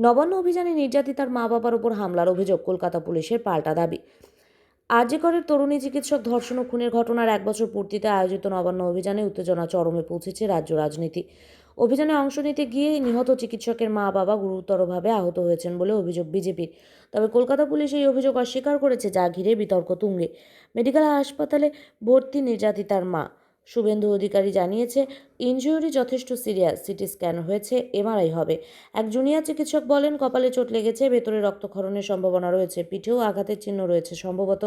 নবান্ন অভিযানে নির্যাতিতার মা বাবার উপর হামলার অভিযোগ কলকাতা পুলিশের পাল্টা দাবি। আরজিকরের তরুণী চিকিৎসক ধর্ষণ ও খুনের ঘটনার এক বছর পূর্তিতে আয়োজিত নবান্ন অভিযানে উত্তেজনা চরমে পৌঁছেছে রাজ্য রাজনীতি। অভিযানে অংশ নিতে গিয়ে নিহত চিকিৎসকের মা বাবা গুরুতরভাবে আহত হয়েছেন বলে অভিযোগ বিজেপির। তবে কলকাতা পুলিশ এই অভিযোগ অস্বীকার করেছে যা ঘিরে বিতর্ক তুঙ্গে। মেডিকেল হাসপাতালে ভর্তি নির্যাতিতার মা শুভেন্দু অধিকারী জানিয়েছে, ইনজুরি যথেষ্ট সিরিয়াস, সিটি স্ক্যান হয়েছে, এমআরআই হবে। এক জুনিয়র চিকিৎসক বলেন, কপালে চোট লেগেছে, ভেতরে রক্তক্ষরণের সম্ভাবনা রয়েছে, পিঠেও আঘাতের চিহ্ন রয়েছে, সম্ভবত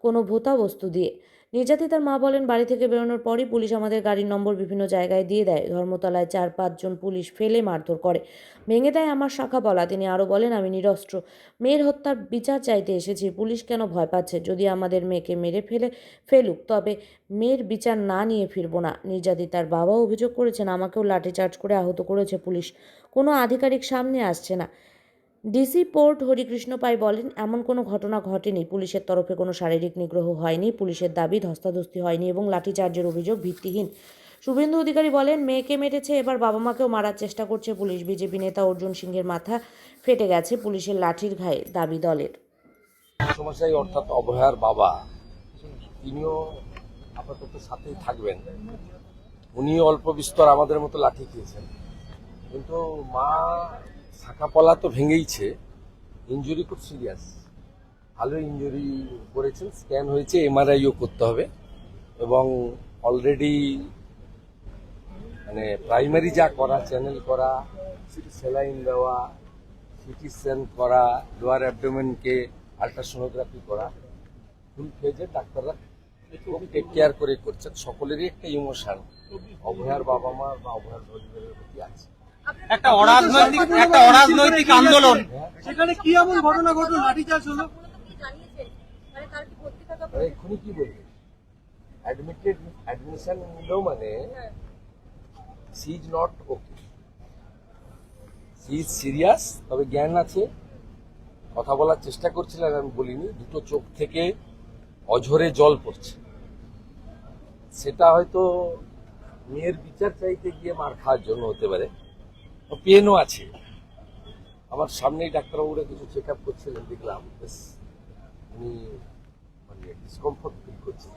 কোনো ভূতা বস্তু দিয়ে। নির্যাতিতার মা বলেন, বাড়ি থেকে বেরোনোর পরই পুলিশ আমাদের গাড়ির নম্বর বিভিন্ন জায়গায় দিয়ে দেয়। ধর্মতলায় চার পাঁচজন পুলিশ ফেলে মারধর করে। ভেঙে দেয় আমার শাখা বলা। তিনি আরও বলেন, আমি নিরস্ত্র। মেয়ের হত্যার বিচার চাইতে এসেছি। পুলিশ কেন ভয় পাচ্ছে? যদি আমাদের মেয়েকে মেরে ফেলে, ফেলুক, তবে মেয়ের বিচার না নিয়ে ফিরবো না। নির্যাতিতার বাবা অভিযোগ করেছেন, আমাকেও লাঠিচার্জ করে আহত করেছে পুলিশ। কোনো আধিকারিক সামনে আসছে না। ডিসি পোর্ট হরিকৃষ্ণ পাই বলেন, এমন কোনো ঘটনা ঘটেনি। পুলিশের তরফে কোনো শারীরিক নিগ্রহ হয়নি। পুলিশের দাবি ধস্তাধস্তি হয়নি এবং লাঠিচার্জের অভিযোগ ভিত্তিহীন। শুভেন্দু অধিকারী বলেন, মেয়েকে মেরেছে, এবার বাবা মাকেও মারার চেষ্টা করছে পুলিশ। বিজেপি নেতা অর্জুন সিংহের মাথা ফেটে গেছে পুলিশের লাঠির ঘায়ে দাবি দলের। সমস্যায় অর্থাৎ অভয়ার বাবা, তিনিও আপাতত থাকবেন। উনি অল্প বিস্তর আমাদের মতো লাঠি খেয়েছেন। কিন্তু মা শাখাপলা তো ভেঙেইছে। ইঞ্জুরি খুব সিরিয়াস ভালো ইঞ্জুরি করেছেন স্ক্যান হয়েছে এমআরআইও করতে হবে। এবং অলরেডি মানে প্রাইমারি যা করা চ্যানেল করা সেলাইন দেওয়া সিটি স্ক্যান করা লোয়ার অ্যাবডোমেনকে আলট্রাসোনোগ্রাফি করা ফুল ফেজে ডাক্তাররা খুব টেক কেয়ার করে করছেন। সকলেরই একটা ইমোশন অভয়ার বাবা মা বা অভয়ার পরিবারের প্রতি আছে। একটা অরাজনৈতিক একটা অরাজনৈতিক আন্দোলন। সেখানে কি এমন ঘটনা ঘটলো? লাঠিচার্জ হলো? মানে এক্ষুনি কি বলবে? অ্যাডমিটেড অ্যাডমিশন নিলেও মানে she is not okay she is serious তবে জ্ঞান আছে। কথা বলার চেষ্টা করছিলেন আমি বলিনি দুটো চোখ থেকে অঝরে জল পড়ছে। সেটা হয়তো মেয়ের বিচার চাইতে গিয়ে মার খাওয়ার জন্য হতে পারে। পেনও আছে। আমার সামনেই ডাক্তারবাবুরা কিছু চেক আপ করছিলেন দেখলাম বেশ উনি মানে ডিসকমফোর্ট ফিল করছেন।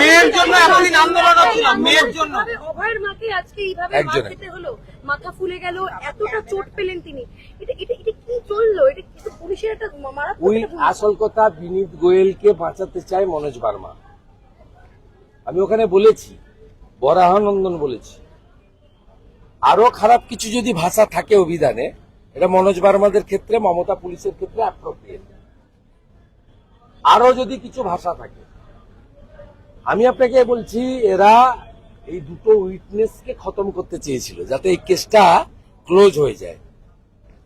মেয়ের জন্য এতদিন আন্দোলন হচ্ছিল মেয়ের জন্য অভয়ের মাকে আজকে এইভাবে মার খেতে হলো মাথা ফুলে গেল এতটা চোট পেলেন তিনি। এটা এটা এটা কি চলল? এটা কি পুলিশের একটা মারাত্মক। আসল কথা বিনীত গোয়েলকে বাঁচাতে চায় মনোজ বার্মা। আমি ওখানে বলেছি বরাহানন্দন বলেছি। আরও খারাপ কিছু যদি ভাষা থাকে অভিধানে, এটা মনোজ বার্মাদের ক্ষেত্রে, মমতা পুলিশের ক্ষেত্রে আরও যদি কিছু ভাষা থাকে, আমি আপনাকে বলছি, এরা এই দুটো উইটনেসকে খতম করতে চেয়েছিল, যাতে এই কেসটা ক্লোজ হয়ে যায়।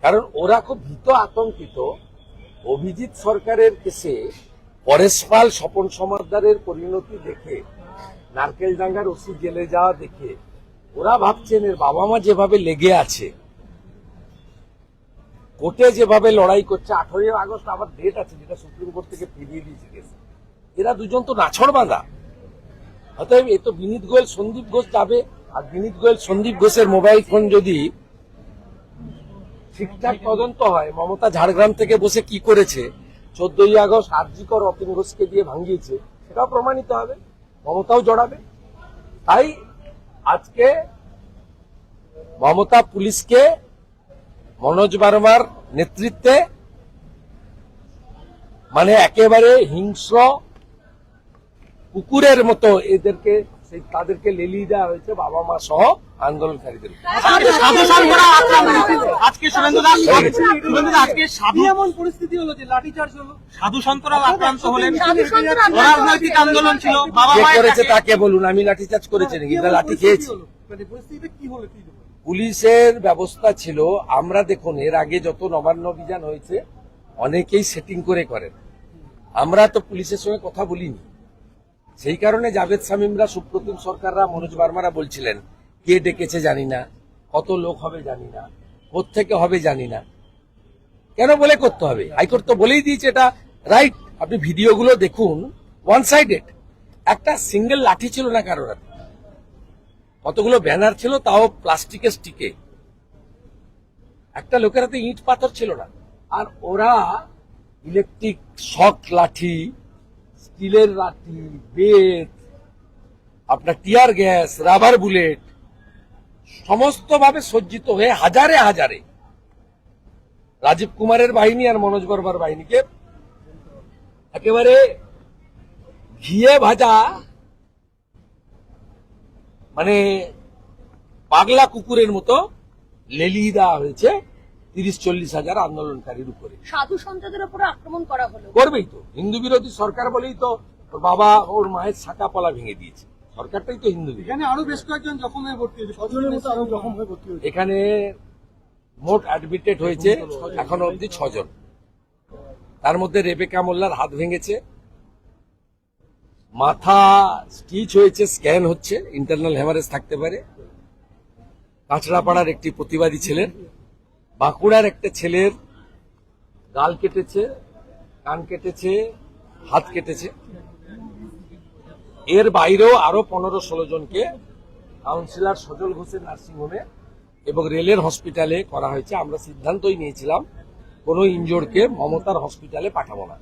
কারণ ওরা খুব ভীত আতঙ্কিত, অভিজিৎ সরকারের কেসে পরেশ পাল, স্বপন সমাদ্দারের পরিণতি দেখে, নারকেল ডাঙ্গার ওসি জেলে যাওয়া দেখে ওরা ভাবছেন এর বাবা মা যেভাবে লেগে আছে, কোর্টে যেভাবে লড়াই করছে, আঠারোই আগস্ট আবার ডেট আছে যেটা সুপ্রিম কোর্ট থেকে ফিরিয়ে দিয়েছে কেস এরা দুজন তো নাছড় বাঁধা। অতএব এ তো বিনীত গোয়েল, সন্দীপ ঘোষ যাবে, আর বিনীত গোয়েল, সন্দীপ ঘোষের মোবাইল ফোন যদি ঠিকঠাক তদন্ত হয়, মমতা ঝাড়গ্রাম থেকে বসে কি করেছে, চোদ্দই আগস্ট আরজিকর অতীন ঘোষকে দিয়ে ভাঙিয়েছে, সেটাও প্রমাণিত হবে, মমতাও জড়াবে। তাই আজকে মমতা পুলিশকে মনোজ বার্মার নেতৃত্বে মানে একেবারে হিংস্র কুকুরের মতো এদেরকে সেই তাদেরকে লেলিয়ে দেওয়া হয়েছে বাবা মা সহ আন্দোলনকারীদের আজকে সাধু সন্তরা আক্রান্ত আজকে শুভেন্দু দাস শুভেন্দু দাস আজকে কি সাধু এমন পরিস্থিতি হলো যে লাঠিচার্জ হলো। সাধু সন্তরাও আক্রান্ত হলেন। সাধু সন্তরা আক্রান্ত অরাজনৈতিক আন্দোলন ছিল। বাবা কে করেছে তাকে বলুন আমি লাঠিচার্জ করেছি নাকি? লাঠি খেয়েছি। মানে পরিস্থিতিটা কি হলো কি পুলিশের ব্যবস্থা ছিল আমরা দেখুন এর আগে যত নবান্ন অভিযান হয়েছে অনেকেই সেটিং করে করেন। আমরা তো পুলিশের সঙ্গে কথা বলিনি। সেই কারণে জাভেদ শামীমরা, সুপ্রতিম সরকাররা, মনোজ বার্মারা বলছিলেন, কে ডেকেছে জানি না, কত লোক হবে জানি না থেকে হবে জানি না। কেন বলে করতে হবে? হাইকোর্ট তো বলেই দিয়েছে এটা, রাইট, আপনি ভিডিওগুলো দেখুন ওয়ান সাইডেড একটা সিঙ্গেল লাঠি ছিল না কারোর হাতে। কতগুলো ব্যানার ছিল, তাও প্লাস্টিকের স্টিকে। একটা লোকের হাতে ইট পাথর ছিল না। আর ওরা ইলেকট্রিক শক লাঠি স্টিলের লাঠি বেত, আপনার টিয়ার গ্যাস, রাবার বুলেট, সমস্তভাবে সজ্জিত হয়ে হাজারে হাজারে রাজীব কুমারের বাহিনী আর মনোজ বর্মার বাহিনীকে একেবারে ঘিয়ে ভাজা মানে পাগলা কুকুরের মতো লেলিয়ে দেওয়া হয়েছে। তিরিশ চল্লিশ হাজার আন্দোলনকারীর উপরে। সাধু সন্তদের উপরে আক্রমণ করা হলো। করবেই তো। হিন্দু বিরোধী সরকার বলেই তো ওর বাবা ওর মায়ের শাখা পলা ভেঙে দিয়েছে। সরকারটাই তো হিন্দু এখানে আরও বেশ কয়েকজন জখম হয়ে ভর্তি হয়েছে। আরও জখম হয়ে ভর্তি হয়েছে? এখানে মোট অ্যাডমিটেড হয়েছে এখনও অবধি ছজন। তার মধ্যে রেবেকা মোল্লার হাত ভেঙেছে। মাথা স্টিচ হয়েছে স্ক্যান হচ্ছে। ইন্টারনাল হেমারেজ থাকতে পারে। কাঁচড়াপাড়ার একটি প্রতিবাদী ছেলের বাঁকুড়ার একটা ছেলের গাল কেটেছে, কান কেটেছে, হাত কেটেছে। এর বাইরেও আরও পনেরো ষোলো জনকে কাউন্সিলর সজল ঘোষের নার্সিংহোমে এবং রেলের হসপিটালে করা হয়েছে। আমরা সিদ্ধান্তই নিয়েছিলাম, কোনো ইঞ্জোরকে মমতার হসপিটালে পাঠাবো না।